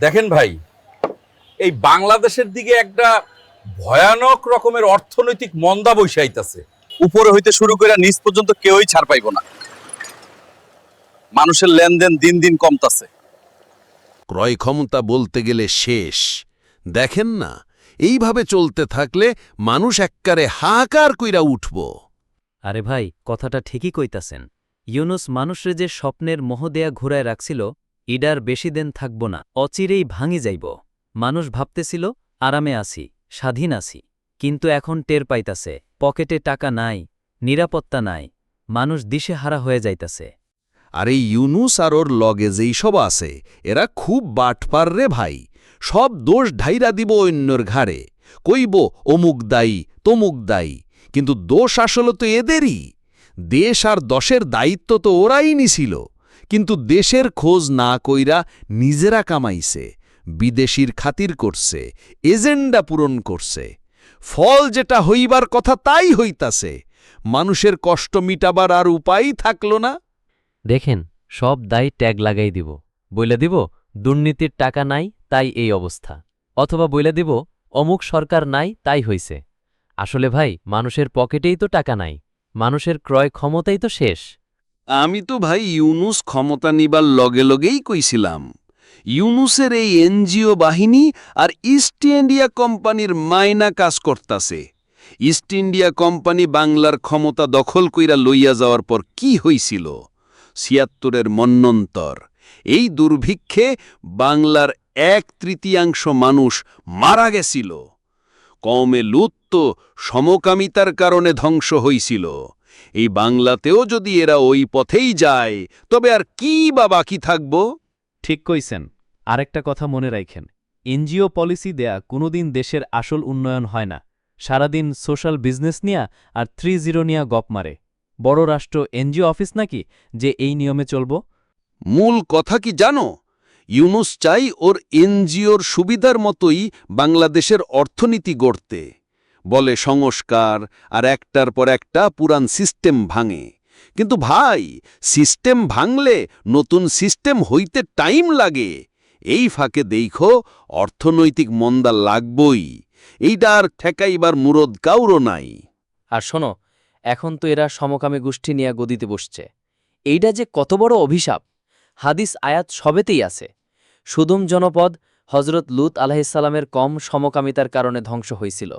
দেখেন ভাই এই বাংলাদেশের দিকে একটা ভয়ানক রকমের অর্থনৈতিক মন্দা বৈশাইতেছে উপরে হইতে শুরু করে নিচ পর্যন্ত কেউই ছাড় পাইব না। মানুষের লেনদেন দিন দিন কমতাছে। ক্রয় ক্ষমতা বলতে গেলে শেষ। দেখেন না এইভাবে চলতে থাকলে মানুষ এককারে হাহাকার কইরা উঠব। আরে ভাই কথাটা ঠিকই কইতাছেন। ইউনুস মানুষরে যে স্বপ্নের মোহ দেয়া ঘুরায় রাখছিল ইডার বেশি দিন থাকব না, অচিরেই ভাঙি যাইব। মানুষ ভাবতেছিল, আরামে আছি, স্বাধীন আছি, কিন্তু এখন টের পাইতাছে, পকেটে টাকা নাই, নিরাপত্তা নাই, মানুষ দিশে হারা হয়ে যাইতাছে। আর এই ইউনুস আর ওর লগে যেই সব আছে, এরা খুব বাটপার রে ভাই, সব দোষ ঢাইরা দিব অন্যর ঘাড়ে, কইব, অমুক দায়ী, তমুক দায়ী, কিন্তু দোষ আসলে তো এদেরই, দেশ আর দশের দায়িত্ব তো ওরাই নিছিল। কিন্তু দেশের খোঁজ না কইরা নিজেরা কামাইছে, বিদেশির খাতির করছে, এজেন্ডা পূরণ করছে। ফল যেটা হইবার কথা তাই হইতাছে, মানুষের কষ্ট মিটাবার আর উপায়ই থাকল না। দেখেন, সব দায় ট্যাগ লাগাই দিব। বইলে দিব, দুর্নীতির টাকা নাই, তাই এই অবস্থা। অথবা বইলে দিব, অমুক সরকার নাই, তাই হইছে। আসলে ভাই, মানুষের পকেটেই তো টাকা নাই। মানুষের ক্রয় ক্ষমতাই তো শেষ। আমি তো ভাই ইউনুস ক্ষমতা নিবার লগে লগেই কইছিলাম। ইউনুসের এই এনজিও বাহিনী আর ইস্ট ইন্ডিয়া কোম্পানির মাইনা কাজ করতাছে। ইস্ট ইন্ডিয়া কোম্পানি বাংলার ক্ষমতা দখল কইরা লইয়া যাওয়ার পর কি হইছিল? ছিয়াত্তরের মন্নন্তর। এই দুর্ভিক্ষে বাংলার এক তৃতীয়াংশ মানুষ মারা গেছিল। কমে লুত তো সমকামিতার কারণে ধ্বংস হইছিল। এই বাংলাতেও যদি এরা ওই পথেই যায় তবে আর কি বা বাকি থাকব? ঠিক কইছেন। আরেকটা কথা মনে রাখেন এনজিও পলিসি দেয়া কোনোদিন দেশের আসল উন্নয়ন হয় না। সারাদিন সোশ্যাল বিজনেস নিয়া আর থ্রি জিরো নিয়া গপ মারে। বড় রাষ্ট্র এনজিও অফিস নাকি যে এই নিয়মে চলব? মূল কথা কি জানো? ইউনুস চাই ওর এনজিওর সুবিধার মতোই বাংলাদেশের অর্থনীতি গড়তে। বলে সংস্কার আর একটার পর একটা পুরান সিস্টেম ভাঙে। কিন্তু ভাই, সিস্টেম ভাঙলে নতুন সিস্টেম হইতে টাইম লাগে। এই ফাঁকে দেখো, অর্থনৈতিক মন্দা লাগবই। এইটা আর ঠেকাইবার মুরদ কাউরও নাই। আর শোনো, এখন তো এরা সমকামী গোষ্ঠী নিয়ে গদিতে বসছে। এইটা যে কত বড় অভিশাপ! হাদিস আয়াত সবেতেই আছে। সুদুম জনপদ হজরত লুত আলাহিসাল্লামের কম সমকামিতার কারণে ধ্বংস হয়েছিল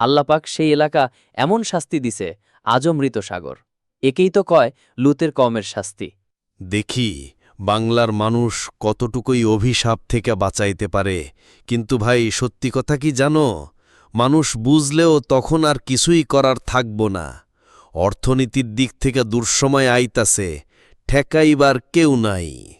আল্লাপাক সেই এলাকা এমন শাস্তি দিছে, আজও মৃত সাগর একেই তো কয় লুতের কমের শাস্তি। দেখি, বাংলার মানুষ কতটুকুই অভিশাপ থেকে বাঁচাইতে পারে। কিন্তু ভাই, সত্যি কথা কি জানো? মানুষ বুঝলেও তখন আর কিছুই করার থাকব না। অর্থনীতির দিক থেকে দুঃসময় আইতাছে, ঠেকাইবার কেউ নাই।